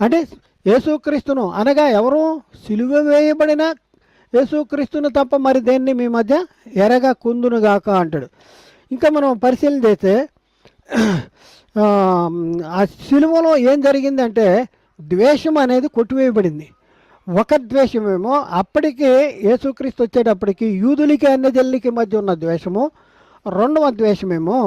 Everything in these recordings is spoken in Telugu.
అంటే యేసుక్రీస్తును అనగా ఎవరు? సిలువ వేయబడిన యేసుక్రీస్తును తప్ప మరి దేన్ని మీ మధ్య ఎరగా కుందునుగాక అంటాడు. ఇంకా మనం పరిశీలన చేస్తే ఆ, సిలువలో ఏం జరిగిందంటే ద్వేషం అనేది కొట్టివేయబడింది. ఒక ద్వేషమేమో అప్పటికి యేసుక్రీస్తు వచ్చేటప్పటికి యూదులకి అన్నజల్లికి మధ్య ఉన్న ద్వేషము. రెండవ ద్వేషమేమో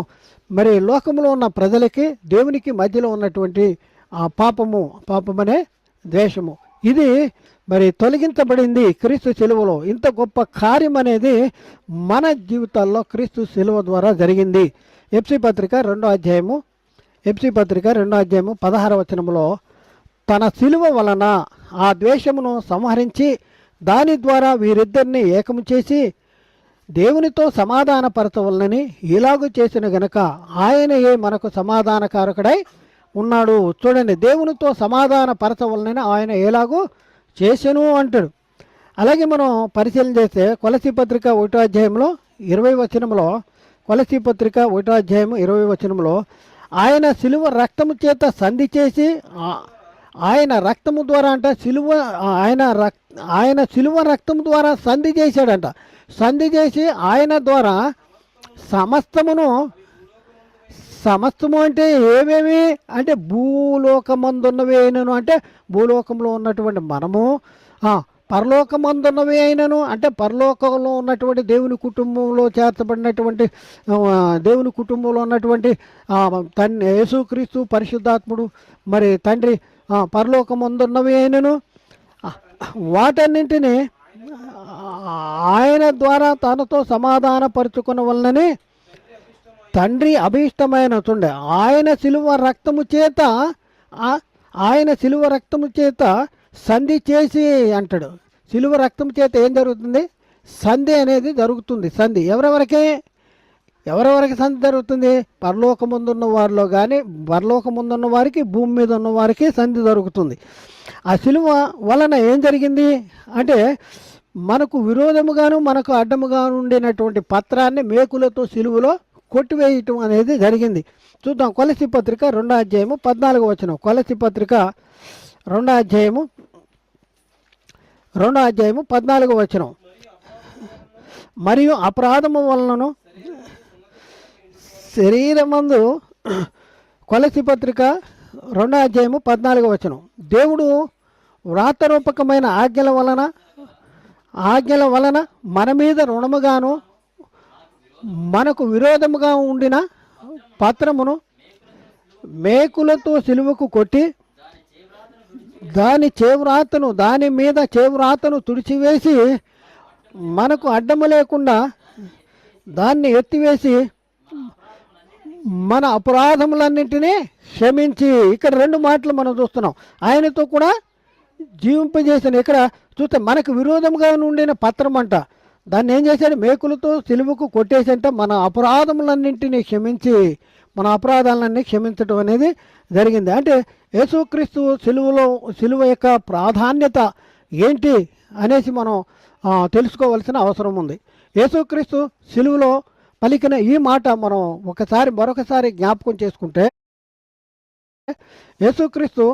మరి లోకంలో ఉన్న ప్రజలకి దేవునికి మధ్యలో ఉన్నటువంటి ఆ పాపము పాపమనే ద్వేషము. ఇది మరి తొలగించబడింది క్రీస్తు సెలువలో. ఇంత గొప్ప కార్యం అనేది మన జీవితాల్లో క్రీస్తు సెలువ ద్వారా జరిగింది. ఎఫ్సి పత్రిక రెండో అధ్యాయము ఎఫ్సి పత్రిక రెండో అధ్యాయము పదహార వచనంలో తన సిలువ వలన ఆ ద్వేషమును సంహరించి దాని ద్వారా వీరిద్దరిని ఏకము చేసి దేవునితో సమాధానపరచవలనని ఇలాగూ చేసిన గనుక ఆయనయే మనకు సమాధానకారకుడై ఉన్నాడు. చూడండి దేవునితో సమాధాన పరచవలనని ఆయన ఎలాగో చేసెను అంటాడు. అలాగే మనం పరిశీలన చేస్తే కొలసి పత్రిక ఒకటో అధ్యాయంలో ఇరవై వచనంలో కొలసి పత్రిక ఒకటో అధ్యాయం ఇరవై వచనంలో ఆయన సిలువ రక్తము చేత సంధి చేసి ఆయన రక్తము ద్వారా అంట సిలువ ఆయన రక్ ఆయన సిలువ రక్తము ద్వారా సంధి చేశాడంట. సంధి చేసి ఆయన ద్వారా సమస్తమును సమస్తము అంటే ఏమేమి? అంటే భూలోకమందున్నవి అయినను అంటే భూలోకంలో ఉన్నటువంటి మనము పరలోకమందున్నవి అయినను అంటే పరలోకంలో ఉన్నటువంటి దేవుని కుటుంబంలో చేర్చబడినటువంటి దేవుని కుటుంబంలో ఉన్నటువంటి తండ్రి యేసుక్రీస్తు పరిశుద్ధాత్ముడు మరి తండ్రి పరలోకమందున్నవి అయినను వాటన్నింటినీ ఆయన ద్వారా తనతో సమాధానపరుచుకున్న వలననే తండ్రి అభీష్టమైన చుండే ఆయన సిలువ రక్తము చేత ఆయన సిలువ రక్తము చేత సంధి చేసి అంటాడు. సిలువ రక్తము చేత ఏం జరుగుతుంది? సంధి అనేది జరుగుతుంది. సంధి ఎవరెవరికి? ఎవరెవరికి సంధి జరుగుతుంది? పరలోక ముందున్న వారిలో కానీ పరలోక ముందున్న వారికి భూమి మీద ఉన్న వారికి సంధి జరుగుతుంది. ఆ సిలువ వలన ఏం జరిగింది? అంటే మనకు విరోధముగాను మనకు అడ్డముగాను ఉండినటువంటి పత్రాన్ని మేకులతో సిలువలో కొట్టివేయటం అనేది జరిగింది. చూద్దాం. కొలసి పత్రిక రెండో అధ్యాయము పద్నాలుగు వచనం. కొలసి పత్రిక రెండో అధ్యాయము రెండో అధ్యాయము పద్నాలుగు వచనం. మరియు అపరాధము వలనను శరీరమందు కొలసి పత్రిక రెండో అధ్యాయము పద్నాలుగు వచనం. దేవుడు వ్రాతరూపకమైన ఆజ్ఞల వలన ఆజ్ఞల వలన మన మీద రుణముగాను మనకు విరోధముగా ఉండిన పత్రమును మేకులతో సిలువకు కొట్టి దాని చేవ్రాతను దాని మీద చేవ్రాతను తుడిచివేసి మనకు అడ్డము లేకుండా దాన్ని ఎత్తివేసి మన అపరాధములన్నింటినీ క్షమించి ఇక్కడ రెండు మాటలు మనం చూస్తున్నాం. ఆయనతో కూడా జీవింపజేసిన ఇక్కడ చూస్తే మనకు విరోధంగా ఉండిన పత్రం అంట దాన్ని ఏం చేశాడు మేకులతో సిలువకు కొట్టేసంటే మన అపరాధములన్నింటినీ క్షమించి మన అపరాధాలన్నీ క్షమించడం అనేది జరిగింది. అంటే యేసుక్రీస్తు సిలువలో సిలువ యొక్క ప్రాధాన్యత ఏంటి అనేసి మనం తెలుసుకోవాల్సిన అవసరం ఉంది. యేసుక్రీస్తు సిలువలో పలికిన ఈ మాట మనం ఒకసారి మరొకసారి జ్ఞాపకం చేసుకుంటే యేసుక్రీస్తు